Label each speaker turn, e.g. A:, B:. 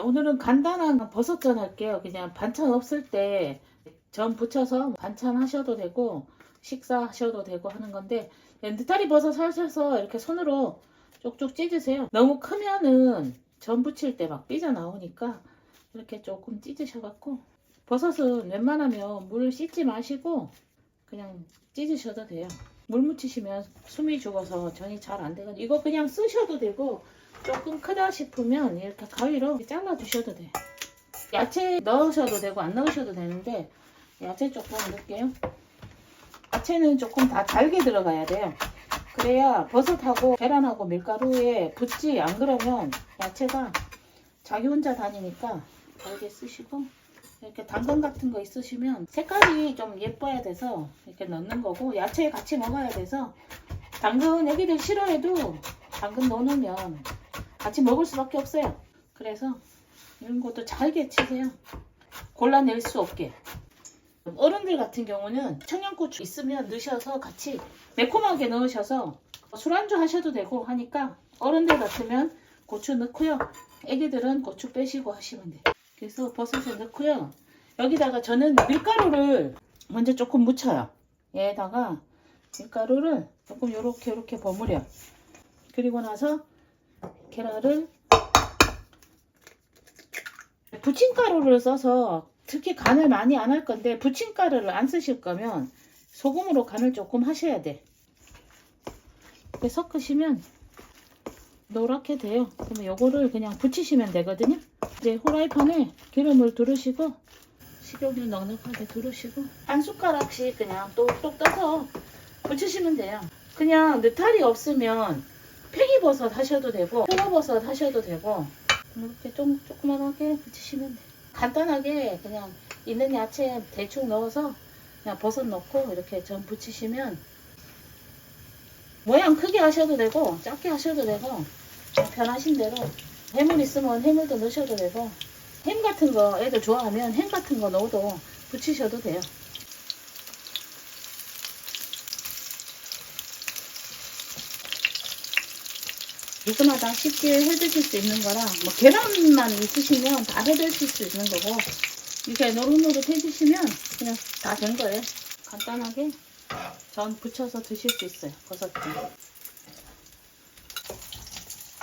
A: 오늘은 간단한 버섯전 할게요. 그냥 반찬 없을 때 전 부쳐서 반찬 하셔도 되고 식사 하셔도 되고 하는 건데 느타리 버섯 살살서 이렇게 손으로 쪽쪽 찢으세요. 너무 크면은 전 부칠 때 막 삐져 나오니까 이렇게 조금 찢으셔갖고 버섯은 웬만하면 물 씻지 마시고 그냥 찢으셔도 돼요. 물 묻히시면 숨이 죽어서 전이 잘 안 되거든요. 이거 그냥 쓰셔도 되고 조금 크다 싶으면 이렇게 가위로 잘라 주셔도 돼요. 야채 넣으셔도 되고 안 넣으셔도 되는데 야채 조금 넣을게요. 야채는 조금 다 달게 들어가야 돼요. 그래야 버섯하고 계란하고 밀가루에 붙지 안 그러면 야채가 자기 혼자 다니니까 달게 쓰시고 이렇게 당근 같은 거 있으시면 색깔이 좀 예뻐야 돼서 이렇게 넣는 거고 야채 같이 먹어야 돼서 당근 애기들 싫어해도 당근 넣어놓으면 같이 먹을 수밖에 없어요. 그래서 이런 것도 잘게 치세요. 골라낼 수 없게. 어른들 같은 경우는 청양고추 있으면 넣으셔서 같이 매콤하게 넣으셔서 술안주 하셔도 되고 하니까 어른들 같으면 고추 넣고요. 애기들은 고추 빼시고 하시면 돼요. 그래서 버섯을 넣고요. 여기다가 저는 밀가루를 먼저 조금 묻혀요. 얘에다가 밀가루를 조금 요렇게 요렇게 버무려. 그리고 나서 계란을 부침가루를 써서 특히 간을 많이 안 할 건데 부침가루를 안 쓰실 거면 소금으로 간을 조금 하셔야 돼. 이렇게 섞으시면 노랗게 돼요. 그러면 요거를 그냥 붙이시면 되거든요. 이제 후라이팬에 기름을 두르시고 식용유 넉넉하게 두르시고 한 숟가락씩 그냥 똑똑 떠서 붙이시면 돼요. 그냥 느타리 없으면 팽이버섯 하셔도 되고 표고버섯 하셔도 되고 이렇게 좀 조그만하게 붙이시면 돼요. 간단하게 그냥 있는 야채 대충 넣어서 그냥 버섯 넣고 이렇게 전 붙이시면 모양 크게 하셔도 되고 작게 하셔도 되고 편하신 대로 해물 있으면 해물도 넣으셔도 되고 햄 같은 거 애들 좋아하면 햄 같은 거 넣어도 붙이셔도 돼요. 누구나 쉽게 해드실 수 있는 거라 뭐 계란만 있으시면 다 해드실 수 있는 거고 이렇게 노릇노릇 해주시면 그냥 다 된 거예요. 간단하게 전 부쳐서 드실 수 있어요. 버섯전.